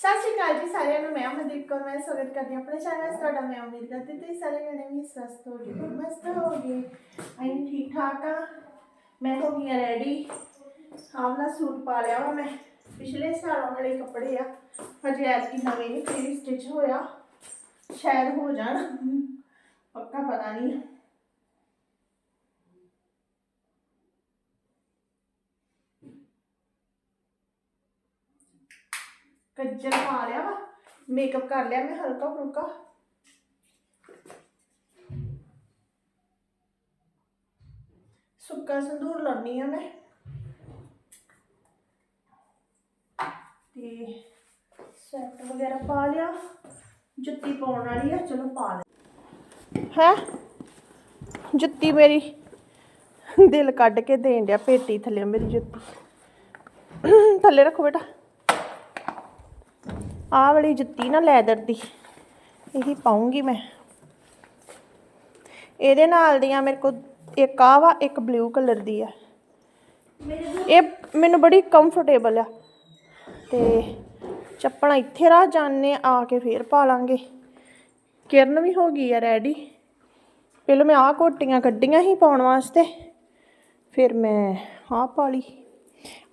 ਸਤਿ ਸ਼੍ਰੀ ਅਕਾਲ ਜੀ ਸਾਰਿਆਂ ਨੂੰ, ਮੈਂ ਅਮਨਦੀਪ ਕੌਰ, ਮੈਂ ਸਵਾਗਤ ਕਰਦੀ ਹਾਂ ਆਪਣੇ ਚੈਨਲ 'ਤੇ। ਤੁਹਾਡਾ ਮੈਂ ਉਮੀਦ ਕਰਦੀ ਤੇ ਸਾਰੇ ਜਣੇ ਵੀ ਸਵਸਥ ਹੋ ਗਏ ਮਸਤ ਹੋ ਗਏ। ਅਸੀਂ ਠੀਕ ਠਾਕ ਆ। ਮੈਂ ਹੋ ਗਈ ਰੈਡੀ ਆਵਲਾ ਸੂਟ ਪਾ ਲਿਆ ਵਾ ਮੈਂ। ਪਿਛਲੇ ਸਾਲਾਂ ਵਾਲੇ ਕੱਪੜੇ ਆ। ਹਜੇ ਐਤਕੀ ਨਵੇਂ ਨਹੀਂ ਫਿਰ ਸਟਿਚ ਹੋਇਆ। ਸ਼ਾਇਦ ਹੋ ਜਾਣ। ਪੱਕਾ ਪਤਾ ਨਹੀਂ ਕੱਜਲ ਪਾ ਲਿਆ ਵਾ ਮੇਕਅਪ ਕਰ ਲਿਆ ਮੈਂ ਹਲਕਾ ਫੁਲਕਾ। ਸੁੱਕਾ ਸੰਦੂਰ ਲਾਉਣੀ ਆ ਮੈਂ। ਤੇ ਸੈਟ ਵਗੈਰਾ ਪਾ ਲਿਆ, ਜੁੱਤੀ ਪਾਉਣ ਵਾਲੀ ਆ, ਚਲੋ ਪਾ ਲੈ ਹੈ? ਜੁੱਤੀ ਮੇਰੀ ਦਿਲ ਕੱਢ ਕੇ ਦੇਣ ਡਿਆ ਪੇਟੀ ਥੱਲੇ, ਮੇਰੀ ਜੁੱਤੀ। ਥੱਲੇ ਰੱਖੋ ਬੇਟਾ। ਆਹ ਵਾਲੀ ਜੁੱਤੀ ਨਾ ਲੈਦਰ ਦੀ ਇਹੀ ਪਾਉਂਗੀ ਮੈਂ। ਇਹਦੇ ਨਾਲ ਦੀਆਂ ਮੇਰੇ ਕੋਲ ਇੱਕ ਆ ਵਾ, ਇੱਕ ਬਲੂ ਕਲਰ ਦੀ ਆ। ਇਹ ਮੈਨੂੰ ਬੜੀ ਕੰਫਰਟੇਬਲ ਆ। ਤੇ ਚੱਪਲਾਂ ਇੱਥੇ ਰਾਹ ਜਾਣੇ ਆ ਕੇ ਫੇਰ ਪਾ ਲਾਂਗੇ। ਕਿਰਨ ਵੀ ਹੋ ਗਈ ਆ ਰੈਡੀ ਪਹਿਲਾਂ ਮੈਂ ਆਹ ਕੋਟੀਆਂ ਕੱਢੀਆਂ ਹੀ ਪਾਉਣ ਵਾਸਤੇ, ਫਿਰ ਮੈਂ ਆਹ ਪਾ ਲਈ।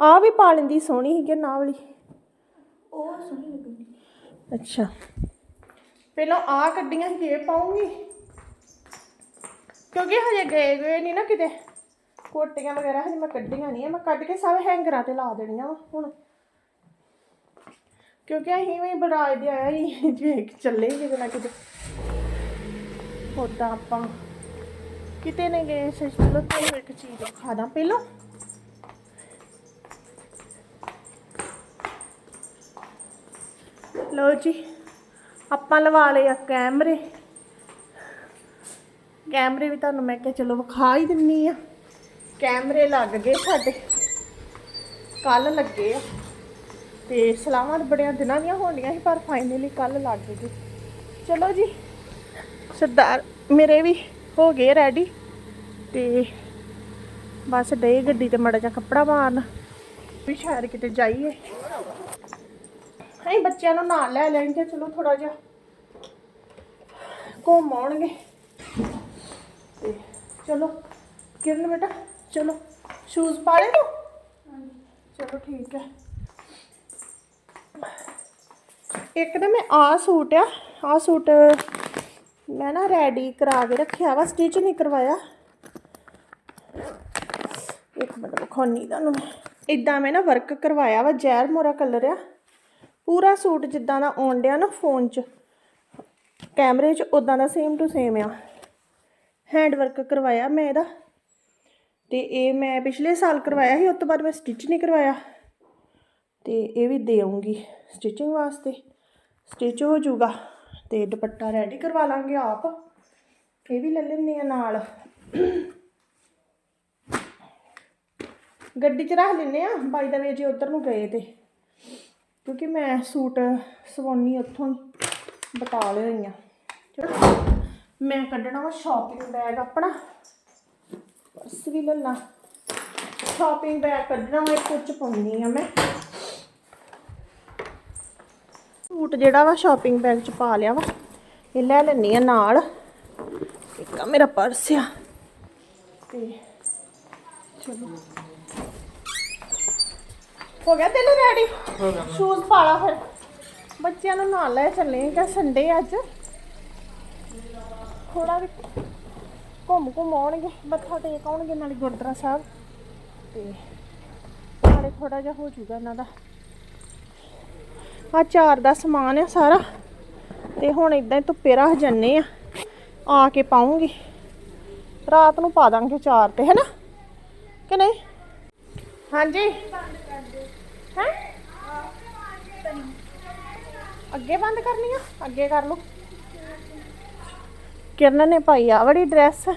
ਆਹ ਵੀ ਪਾ ਲੈਂਦੀ, ਸੋਹਣੀ ਸੀਗੀ ਨਾ ਵਾਲੀ ਉਹ ਸੋਹਣੀ ਲੱਗਦੀ। ਅੱਛਾ। ਪਹਿਲਾਂ ਆ ਕੱਢੀਆਂ ਸੀ, ਇਹ ਪਾਉਂਗੀ। ਕਿਉਂਕਿ ਹਜੇ ਗਏ ਗਏ ਨਹੀਂ ਨਾ ਕਿਤੇ। ਕੋਟੀਆਂ ਵਗੈਰਾ ਹਜੇ ਮੈਂ ਕੱਢੀਆਂ ਨਹੀਂ ਮੈਂ ਕੱਢ ਕੇ ਸਭ ਹੈਂਗਰਾਂ ਤੇ ਲਾ ਦੇਣੀਆਂ ਵਾ ਹੁਣ। ਕਿਉਂਕਿ ਅਸੀਂ ਵੀ ਬਰਾਜ ਦੇ ਆਇਆ ਹੀ ਜੇ ਚੱਲੇ ਕਿਤੇ ਨਾ ਕਿਤੇ। ਉਦਾਂ ਆਪਾਂ ਕਿਤੇ ਨਹੀਂ ਗਏ ਸੀ ਚਲੋ ਤੁਹਾਨੂੰ ਇੱਕ ਚੀਜ਼ ਦਿਖਾ ਦਾਂ। ਪਹਿਲਾਂ ਲਓ ਜੀ, ਆਪਾਂ ਲਵਾ ਲਏ ਆ ਕੈਮਰੇ। ਕੈਮਰੇ ਵੀ ਤੁਹਾਨੂੰ ਮੈਂ ਕਿਹਾ ਚਲੋ ਵਿਖਾ ਹੀ ਦਿੰਨੀ ਆ। ਕੈਮਰੇ ਲੱਗ ਗਏ ਸਾਡੇ। ਕੱਲ ਲੱਗੇ ਆ। ਤੇ ਸਲਾਮਾਂ ਤਾਂ ਬੜਿਆਂ ਦਿਨਾਂ ਦੀਆਂ ਹੋਣੀਆਂ ਸੀ, ਪਰ ਫਾਈਨਲੀ ਕੱਲ ਲੱਗ ਗਏ। ਚਲੋ ਜੀ, ਸਰਦਾਰ ਮੇਰੇ ਵੀ ਹੋ ਗਏ ਰੈਡੀ ਤੇ ਬਸ ਡੇ ਗੱਡੀ ਤੇ ਮੜਾ ਜਾ ਕੱਪੜਾ ਮਾਰਨ। ਵੀ ਸ਼ਾਇਦ ਕਿਤੇ ਜਾਈਏ। ਅਸੀਂ ਬੱਚਿਆਂ ਨੂੰ ਨਾਲ ਲੈ ਲੈਣਗੇ, ਚਲੋ ਥੋੜਾ ਜਿਹਾ ਘੁੰਮ ਆਉਣਗੇ। ਤੇ ਚਲੋ, ਕਿਰਨ ਬੇਟਾ, ਚਲੋ ਸ਼ੂਜ਼ ਪਾ ਲੈ ਤੂੰ? ਚਲੋ ਠੀਕ ਹੈ। ਇੱਕ ਤਾਂ ਮੈਂ ਆ ਸੂਟ ਆ ਆ ਸੂਟ ਮੈਂ ਨਾ ਰੈਡੀ ਕਰਾ ਕੇ ਰੱਖਿਆ ਵਾ ਸਟਿਚ ਨਹੀਂ ਕਰਵਾਇਆ। ਇੱਕ ਮਿੰਟ ਵਿਖਾਉਣੀ ਤੁਹਾਨੂੰ ਮੈਂ ਇਦਾਂ ਮੈਂ ਨਾ ਵਰਕ ਕਰਵਾਇਆ ਵਾ, ਜ਼ਹਿਰ ਮੋਰਾ ਕਲਰ ਆ। ਪੂਰਾ ਸੂਟ ਜਿੱਦਾਂ ਦਾ ਆਉਣ ਡਿਆ ਨਾ ਫੋਨ 'ਚ, ਕੈਮਰੇ 'ਚ ਉਦਾਂ ਦਾ ਸੇਮ ਟੂ ਸੇਮ ਆ। ਹੈਂਡ ਵਰਕ ਕਰਵਾਇਆ ਮੈਂ ਇਹਦਾ। ਤੇ ਇਹ ਮੈਂ ਪਿਛਲੇ ਸਾਲ ਕਰਵਾਇਆ ਸੀ, ਉਸ ਤੋਂ ਬਾਅਦ ਮੈਂ ਸਟਿਚ ਨਹੀਂ ਕਰਵਾਇਆ। ਤੇ ਇਹ ਵੀ ਦੇ ਆਉਂਗੀ ਸਟਿਚਿੰਗ ਵਾਸਤੇ। ਸਟਿਚ ਹੋ ਜਾਊਗਾ ਤੇ ਦੁਪੱਟਾ ਰੈਡੀ ਕਰਵਾ ਲਾਂਗੇ ਆਪ। ਇਹ ਵੀ ਲੈ ਲੈਂਦੇ ਆ ਨਾਲ। ਗੱਡੀ 'ਚ ਰੱਖ ਲੈਂਦੇ ਆ, ਬਾਈ ਦਾ ਵੇ ਜੇ ਉਧਰ ਨੂੰ ਗਏ ਤੇ। ਕਿਉਂਕਿ ਮੈਂ ਸੂਟ ਸਵਾਉਣੀ ਉੱਥੋਂ ਬਟਾਲੇ ਹੋਈਆਂ ਚਲੋ ਮੈਂ ਕੱਢਣਾ ਵਾ ਸ਼ਾਪਿੰਗ ਬੈਗ ਆਪਣਾ। ਪਰਸ ਵੀ ਲੈ ਲਾ। ਸ਼ਾਪਿੰਗ ਬੈਗ ਕੱਢਣਾ ਵਾ, ਇੱਕ ਉੱਚ ਪਾਉਣੀ ਆ ਮੈਂ। ਸੂਟ ਜਿਹੜਾ ਵਾ ਸ਼ਾਪਿੰਗ ਬੈਗ ਚ ਪਾ ਲਿਆ ਵਾ, ਇਹ ਲੈ ਲੈਣੀ ਆ ਨਾਲ। ਇੱਕ ਮੇਰਾ ਪਰਸ ਆ। ਤੇ ਚਲੋ। ਹੋ ਗਿਆ ਤੈਨੂੰ ਰੈਡੀ ਹੋ ਗਿਆ। ਸ਼ੂਜ਼ ਪਾ ਲਾ ਫਿਰ। ਬੱਚਿਆਂ ਨੂੰ ਨਾਲ ਲੈ ਚੱਲੇ ਕਿ ਸੰਡੇ ਅੱਜ। ਥੋੜਾ ਵੀ ਘੁੰਮ ਘੁੰਮ ਆਉਣਗੇ ਮੱਥਾ ਟੇਕ ਆਉਣਗੇ ਨਾਲੇ ਗੁਰਦੁਆਰਾ ਸਾਹਿਬ। ਤੇ ਨਾਲੇ ਥੋੜਾ ਜਿਹਾ ਹੋ ਜਾਊਗਾ ਇਹਨਾਂ ਦਾ। ਆ ਚਾਰ ਦਾ ਸਮਾਨ ਆ ਸਾਰਾ। ਤੇ ਹੁਣ ਇਦਾਂ ਹੀ ਧੁੱਪੇ ਰੱਖ ਜੰਨੇ ਆ। ਆ ਕੇ ਪਾਉਂਗੀ। ਰਾਤ ਨੂੰ ਪਾ ਦਾਂਗੇ ਚਾਰ ਤੇ ਹੈਨਾ ਕਿ ਨਹੀਂ? ਹਾਂਜੀ ਹੈ ਅੱਗੇ ਬੰਦ ਕਰਨੀ ਆ? ਅੱਗੇ ਕਰ ਲਓ। ਕਿਰਨ ਨੇ ਪਾਈ ਆ ਬੜੀ ਡਰੈਸ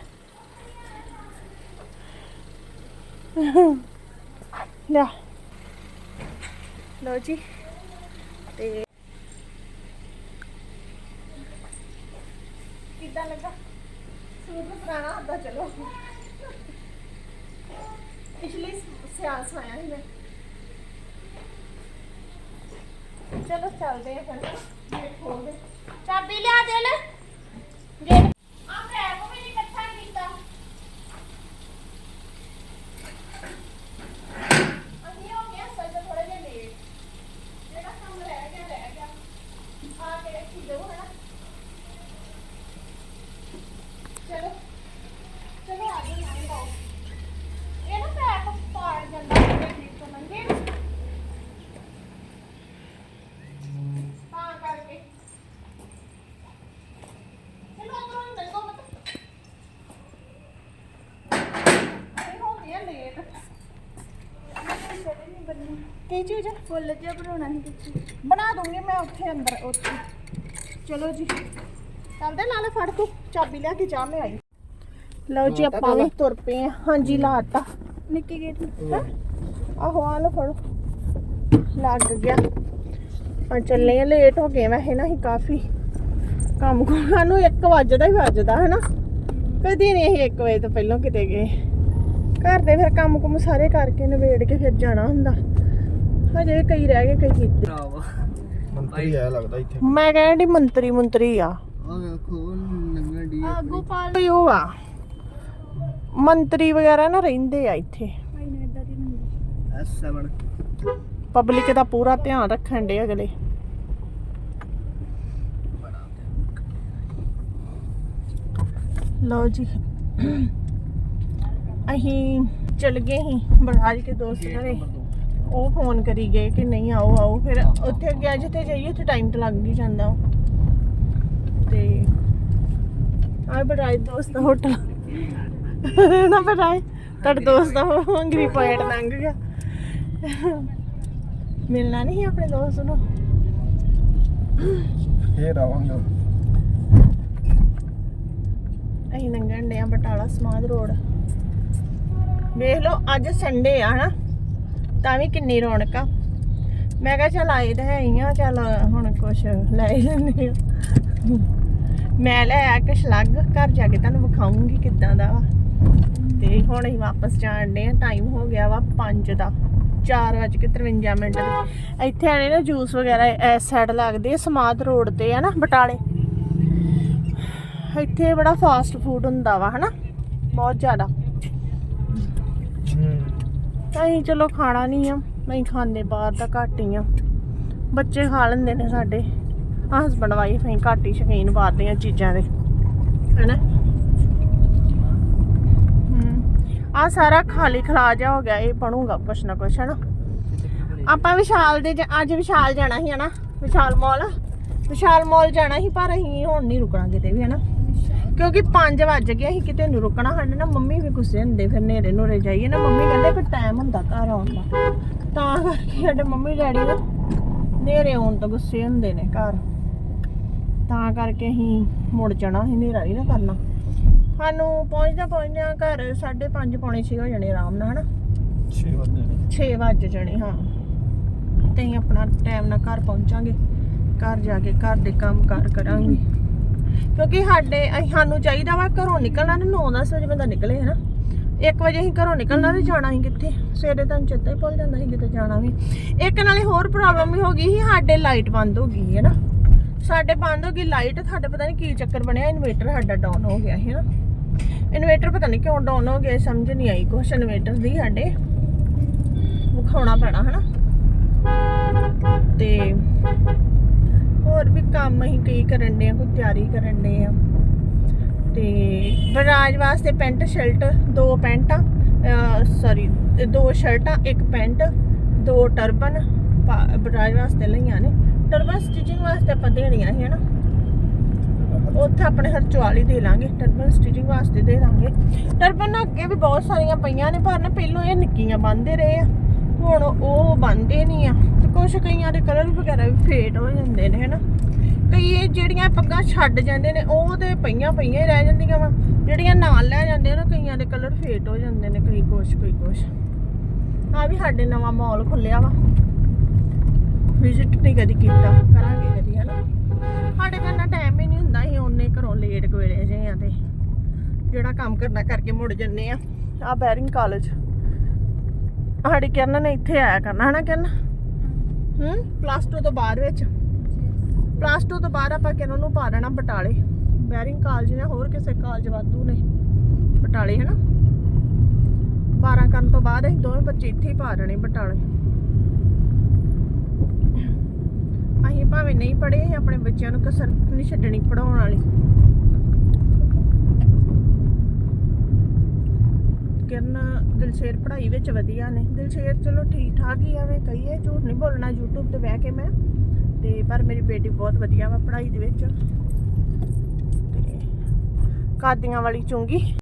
ਲਿਆ ਲੋ ਜੀ। ਤੇ ਕਿੱਦਾਂ ਲੱਗਾ? ਸੂਟ ਪੁਰਾਣਾ ਹੁੰਦਾ ਚਲੋ। ਪਿਛਲੀ ਸਿਆਲ ਸਵਾਇਆ ਸੀ ਮੈਂ। ਚਲੋ ਚੱਲਦੇ ਆ ਫਿਰ। ਗੇਟ ਖੋਲ ਦੇ ਚਾਬੀ ਲਿਆ ਦੇ ਲੈ ਗੇਟ ਆ ਬੈਗ ਵੀ ਨਹੀਂ ਇਕੱਠਾ ਕੀਤਾ ਅਸੀਂ ਹੋ ਗਿਆ ਸੱਜ ਥੋੜਾ ਜਿਹਾ ਲੇਟ ਜਿਹੜਾ ਕੰਮ ਰਹਿ ਗਿਆ ਰਹਿ ਗਿਆ ਆ ਕੇ ਰੱਖੀ ਦੋ ਹਨਾ ਚਲੋ ਚਲੋ ਆ ਜਾਓ ਨਾਲ ਪਾਓ ਇਹ ਨਾ ਪੈਪ ਪਾੜ ਜਾਂਦਾ ਹੈ ਠੀਕ ਤੋਂ ਲੰਗੇ ਤਾਂ ਕਰਕੇ ਚਲੋ ਅੰਦਰੋਂ ਹੀ ਲੰਘੋ ਮਤ ਇਹ ਹੋ ਗਿਆ ਲੇਟ ਕੀ ਚੀਜ਼ ਫੁੱਲ ਜਿਹਾ ਬਣਾਉਣਾ ਸੀ ਕੁਛ ਬਣਾ ਦੂੰਗੀ ਮੈਂ ਉੱਥੇ ਅੰਦਰ ਉੱਥੇ। ਚਲੋ ਜੀ। ਚੱਲਦੇ ਨਾਲੇ ਫੜ ਤੂੰ ਚਾਬੀ ਲਿਆ ਕੇ ਜਾ ਮੈਂ ਆਈ। ਲਓ ਜੀ ਆਪਾਂ ਵੀ ਤੁਰ ਪਏ ਆ ਹਾਂਜੀ ਲਾਤਾ। ਨਿੱਕੀ ਗੇਟ ਆਹੋ ਆ ਲਓ ਫੜੋ। ਲੱਗ ਗਿਆ। ਆ ਚੱਲੇ ਆ ਲੇਟ ਹੋ ਗਏ ਵੈਸੇ ਨਾ ਹੀ ਕਾਫੀ। ਕੰਮ ਕੁਮਾਂ ਨੂੰ 1 ਵਜਦਾ ਹੀ ਵੱਜਦਾ ਹੈ ਨਾ ਕਦੀ ਨਹੀਂ ਅਸੀਂ 1 ਵਜੇ ਤੋਂ ਪਹਿਲਾਂ ਕਿਤੇ ਗਏ। ਘਰ ਦੇ ਫਿਰ ਕੰਮ ਕੁਮ ਸਾਰੇ ਕਰਕੇ ਨਵੇੜ ਕੇ ਫਿਰ ਜਾਣਾ ਹੁੰਦਾ। ਹਜੇ ਕਈ ਰਹਿ ਗਏ ਕਈ ਕੀਤੇ। ਮੰਤਰੀ ਆਇਆ ਲੱਗਦਾ ਇੱਥੇ। ਮੈਂ ਕਹਿੰਦੀ ਮੰਤਰੀ ਮੰਤਰੀ ਆ। ਆ ਵੇਖੋ ਨੰਗਾ ਡੀ ਆ ਗੋਪਾਲ। ਕੋਈ ਉਹ ਆ। ਮੰਤਰੀ ਵਗੈਰਾ ਨਾ ਰਹਿੰਦੇ ਆ ਇੱਥੇ। ਭਾਈ ਨੇ ਇਦਾਂ ਦੀ ਮੰਦੀ S7 ਪਬਲਿਕ ਦਾ ਪੂਰਾ ਧਿਆਨ ਰੱਖਣ ਦੇ ਅਗਲੇ। ਲਓ ਜੀ। ਅਸੀਂ ਚਲ ਗਏ ਸੀ ਬਰਾਜ ਕੇ ਦੋਸਤ ਘਰੇ। ਉਹ ਫੋਨ ਕਰੀ ਗਏ ਕਿ ਨਹੀਂ ਆਓ ਆਓ। ਫਿਰ ਉੱਥੇ ਗਿਆ ਜਿੱਥੇ ਜਾਈਏ ਉੱਥੇ ਟਾਈਮ ਤਾਂ ਲੱਗ ਹੀ ਜਾਂਦਾ ਵਾ। ਤੇ ਆ ਬਰਾਜ ਦੋਸਤ ਦਾ ਹੋਟਲ। ਨਾ ਬਰਾਜ ਤੁਹਾਡੇ ਦੋਸਤ ਦਾ ਹੰਗਰੀ ਪੁਆਇੰਟ ਲੰਘ ਗਿਆ। ਮਿਲਣਾ ਨਹੀਂ ਸੀ ਆਪਣੇ ਦੋਸਤ ਨੂੰ? ਫੇਰ ਆਵਾਂਗੇ। ਅਸੀਂ ਲੰਘਣ ਡਿਆ ਬਟਾਲਾ ਸਮਾਧ ਰੋਡ। ਵੇਖ ਲਓ ਅੱਜ ਸੰਡੇ ਆ ਹਨਾ? ਤਾਂ ਵੀ ਕਿੰਨੀ ਰੌਣਕ ਆ। ਮੈਂ ਕਿਹਾ ਚੱਲ ਆਏ ਤਾਂ ਹੈ ਹੀ ਆ, ਚੱਲ ਹੁਣ ਕੁਛ ਲੈ ਹੀ ਲੈਂਦੇ ਆ। ਮੈਂ ਲੈ ਆ ਕੇ ਸ਼ਲੱਗ ਘਰ ਜਾ ਕੇ ਤੁਹਾਨੂੰ ਵਿਖਾਉਂਗੀ ਕਿੱਦਾਂ ਦਾ ਵਾ। ਤੇ ਹੁਣ ਅਸੀਂ ਵਾਪਸ ਜਾਣ ਦੇ ਆ ਟਾਈਮ ਹੋ ਗਿਆ ਵਾ 5 ਦਾ 4:53 ਮਿੰਟ ਦੇ। ਇੱਥੇ ਆਣੇ ਨਾ ਜੂਸ ਵਗੈਰਾ ਇਸ ਸਾਈਡ ਲੱਗਦੇ ਆ ਸਮਾਧ ਰੋਡ ਤੇ ਹੈ ਨਾ, ਬਟਾਲੇ। ਇੱਥੇ ਬੜਾ ਫਾਸਟ ਫੂਡ ਹੁੰਦਾ ਵਾ, ਹਨਾ? ਬਹੁਤ ਜ਼ਿਆਦਾ। ਅਸੀਂ ਚਲੋ ਖਾਣਾ ਨਹੀਂ ਆ ਨਹੀਂ ਖਾਂਦੇ, ਬਾਹਰ ਦਾ ਘੱਟ ਹੀ ਆ। ਬੱਚੇ ਖਾ ਲੈਂਦੇ ਨੇ ਸਾਡੇ। ਹਸਬੰਡ ਵਾਈਫ ਅਸੀਂ ਘੱਟ ਹੀ ਸ਼ੌਕੀਨ ਬਾਹਰ ਦੀਆਂ ਚੀਜ਼ਾਂ ਦੇ। ਹਨਾ? ਆ ਸਾਰਾ ਖਾਲੀ ਖਲਾ ਜਾ ਹੋ ਗਿਆ, ਇਹ ਬਣੂਗਾ ਕੁਛ ਨਾ ਕੁਛ, ਹੈਨਾ? ਆਪਾਂ ਵਿਸ਼ਾਲ ਦੇ ਅੱਜ ਵਿਸ਼ਾਲ ਜਾਣਾ ਸੀ, ਹੈਨਾ? ਵਿਸ਼ਾਲ ਮਾਲ ਵਿਸ਼ਾਲ ਮਾਲ ਜਾਣਾ ਸੀ, ਪਰ ਅਸੀਂ ਹੁਣ ਨਹੀਂ ਰੁਕਣਾ ਕਿਤੇ ਵੀ, ਹੈਨਾ? ਕਿਉਂਕਿ 5 ਵੱਜ ਗਏ ਅਸੀਂ ਕਿਤੇ ਨਹੀਂ ਰੁਕਣਾ ਸਾਡੇ ਨਾ ਮੰਮੀ ਵੀ ਗੁੱਸੇ ਹੁੰਦੇ ਫਿਰ ਨੇਰੇ ਨੂਰੇ ਜਾਈਏ ਨਾ। ਮੰਮੀ ਕਹਿੰਦੇ ਫਿਰ ਟਾਈਮ ਹੁੰਦਾ ਘਰ ਆਉਣ ਦਾ। ਤਾਂ ਕਰਕੇ ਸਾਡੇ ਮੰਮੀ ਡੈਡੀ ਨਾ ਨੇਰੇ ਆਉਣ ਤੋਂ ਗੁੱਸੇ ਹੁੰਦੇ ਨੇ ਘਰ। ਤਾਂ ਕਰਕੇ ਅਸੀਂ ਮੁੜ ਜਾਣਾ ਅਸੀਂ ਨੇਰਾ ਨਹੀਂ ਨਾ ਕਰਨਾ। ਸਾਨੂੰ ਪਹੁੰਚਦਾ ਪਹੁੰਚਦਾ ਘਰ 5:30 ਪੌਣੇ 6 ਹੋ ਜਾਣੇ ਆਰਾਮ ਨਾਲ ਹਨਾ? 6 ਵਜੇ 6 ਵੱਜ ਜਾਣੇ ਹਾਂ। ਤੇ ਅਸੀਂ ਆਪਣਾ ਟਾਈਮ ਨਾਲ ਘਰ ਪਹੁੰਚਾਂਗੇ। ਘਰ ਜਾ ਕੇ ਘਰ ਦੇ ਕੰਮ ਕਾਰ ਕਰਾਂਗੇ। ਕਿਉਂਕਿ ਸਾਡੇ ਅਸੀਂ- ਸਾਨੂੰ ਚਾਹੀਦਾ ਵਾ ਘਰੋਂ ਨਿਕਲਣਾ ਨਾ 9-10 ਵਜੇ ਬੰਦਾ ਨਿਕਲੇ ਹੈ ਨਾ 1 ਵਜੇ ਅਸੀਂ ਘਰੋਂ ਨਿਕਲਣਾ ਤੇ ਜਾਣਾ ਸੀ ਕਿੱਥੇ? ਸਵੇਰੇ ਤਾਂ ਚੇਤਾ ਹੀ ਭੁੱਲ ਜਾਂਦਾ ਸੀ ਕਿਤੇ ਜਾਣਾ ਵੀ। ਇੱਕ ਨਾਲੇ ਹੋਰ ਪ੍ਰੋਬਲਮ ਵੀ ਹੋ ਗਈ ਸੀ, ਸਾਡੇ ਲਾਈਟ ਬੰਦ ਹੋ ਗਈ ਹੈ ਨਾ ਸਾਡੇ ਬੰਦ ਹੋ ਗਈ ਲਾਈਟ ਸਾਡੇ ਪਤਾ ਨਹੀਂ ਕੀ ਚੱਕਰ ਬਣਿਆ ਇਨਵੇਟਰ ਸਾਡਾ ਡਾਊਨ ਹੋ ਗਿਆ ਹੈ ਨਾ ਇਨਵੇਟਰ ਪਤਾ ਨਹੀਂ ਕਿਉਂ ਡਾਊਨ ਹੋ ਗਿਆ, ਸਮਝ ਨਹੀਂ ਆਈ ਕੁਛ ਇਨਵੇਟਰ ਦੀ ਸਾਡੇ। ਵਿਖਾਉਣਾ ਪੈਣਾ, ਹਨਾ? ਤੇ ਹੋਰ ਵੀ ਕੰਮ ਅਸੀਂ ਕਈ ਕਰਨ ਦੇ ਆ, ਕੋਈ ਤਿਆਰੀ ਕਰਨ ਦੇ ਆ। ਤੇ ਬਰਾਜ ਵਾਸਤੇ ਪੈਂਟ, ਸ਼ਰਟ, ਦੋ ਪੈਂਟਾਂ ਸੌਰੀ ਦੋ ਸ਼ਰਟਾਂ, ਇੱਕ ਪੈਂਟ, ਦੋ ਟਰਬਨ ਪਾ- ਬਰਾਜ ਵਾਸਤੇ ਲਈਆਂ ਨੇ। ਟਰਬਨ ਸਟਿਚਿੰਗ ਵਾਸਤੇ ਆਪਾਂ ਦੇਣੀਆਂ ਸੀ, ਹਨਾ? ਉੱਥੇ ਆਪਣੇ ਹਰਚਵਾਲੀ ਦੇ ਲਾਂਗੇ, ਟਰਬਨ ਸਟਿਚਿੰਗ ਵਾਸਤੇ ਦੇ ਦਾਂਗੇ। ਟਰਬਨ ਅੱਗੇ ਵੀ ਬਹੁਤ ਸਾਰੀਆਂ ਪਈਆਂ ਨੇ, ਪਰ ਨਾ ਪਹਿਲੋਂ ਇਹ ਨਿੱਕੀਆਂ ਬੰਨਦੇ ਰਹੇ ਆ। ਹੁਣ ਉਹ ਬੰਨਦੇ ਨਹੀਂ ਆ। ਕੁਝ ਕਈਆਂ ਦੇ ਕਲਰ ਵਗੈਰਾ ਵੀ ਫੇਡ ਹੋ ਜਾਂਦੇ ਨੇ, ਹਨਾ? ਕਈ ਇਹ ਜਿਹੜੀਆਂ ਪੱਗਾਂ ਛੱਡ ਜਾਂਦੇ ਨੇ, ਉਹ ਤੇ ਪਈਆਂ ਪਈਆਂ ਰਹਿ ਜਾਂਦੀਆਂ ਵਾ। ਜਿਹੜੀਆਂ ਨਾਲ ਲੈ ਜਾਂਦੇ ਨੇ, ਕਈਆਂ ਦੇ ਕਲਰ ਫੇਡ ਹੋ ਜਾਂਦੇ ਨੇ, ਕਈ ਕੁਛ, ਕੋਈ ਕੁਛ। ਆ ਵੀ ਸਾਡੇ ਨਵਾਂ ਮਾਲ ਖੁੱਲਿਆ ਵਾ। ਵਿਜ਼ਿਟ ਨਹੀਂ ਕਦੀ ਕੀਤਾ, ਕਰਾਂਗੇ ਕਦੀ, ਹਨਾ? ਸਾਡੇ ਕੋਲ ਨਾ ਟਾਈਮ ਹੀ ਨਹੀਂ ਹੁੰਦਾ ਅਸੀਂ ਉਹਨੇ ਘਰੋਂ ਲੇਟ ਕੋਲੇ ਜੇ ਆ ਤੇ। ਜਿਹੜਾ ਕੰਮ ਕਰਨਾ ਕਰਕੇ ਮੁੜ ਜੰਨੇ ਆ। ਆ ਬੈਰਿੰਗ ਕਾਲਜ ਸਾਡੀ ਕਿਰਨ ਨੇ ਇੱਥੇ ਆਇਆ ਕਰਨਾ, ਹਨਾ ਕਿਰਨ? ਹੂੰ? ਪਲੱਸ 2 ਤੋਂ ਬਾਅਦ ਵਿੱਚ। ਪਲੱਸ 2 ਤੋਂ ਬਾਅਦ ਆਪਾਂ ਕਿਰਨ ਨੂੰ ਪਾ ਦੇਣਾ? ਬਟਾਲੇ। ਬੈਰਿੰਗ ਕਾਲਜ ਜਾਂ ਹੋਰ ਕਿਸੇ ਕਾਲਜ ਵਾਧੂ ਨੇ। ਬਟਾਲੇ, ਹਨਾ? 12 ਕਰਨ ਤੋਂ ਬਾਅਦ ਅਸੀਂ ਦੋਵੇਂ ਬੱਚੇ ਇੱਥੇ ਹੀ ਪਾ ਦੇਣੇ ਬਟਾਲੇ। ਅਸੀਂ ਭਾਵੇਂ ਨਹੀਂ ਪੜ੍ਹੇ, ਅਸੀਂ ਆਪਣੇ ਬੱਚਿਆਂ ਨੂੰ ਕਸਰ ਨਹੀਂ ਛੱਡਣੀ ਪੜਾਉਣ ਵਾਲੀ। ਕਿਰਨ ਦਿਲਸ਼ੇਰ ਪੜ੍ਹਾਈ ਵਿੱਚ ਵਧੀਆ ਨੇ। ਦਿਲਸ਼ੇਰ ਚਲੋ ਠੀਕ ਠਾਕ ਹੀ ਆਵੇ ਕਹੀਏ, ਝੂਠ ਨਹੀਂ ਬੋਲਣਾ YouTube ਤੇ ਬਹਿ ਕੇ ਮੈਂ। ਤੇ ਪਰ ਮੇਰੀ ਬੇਟੀ ਬਹੁਤ ਵਧੀਆ ਵਾ ਪੜ੍ਹਾਈ ਦੇ ਵਿੱਚ। ਤੇ ਕਾਦੀਆਂ ਵਾਲੀ ਚੁੰਗੀ।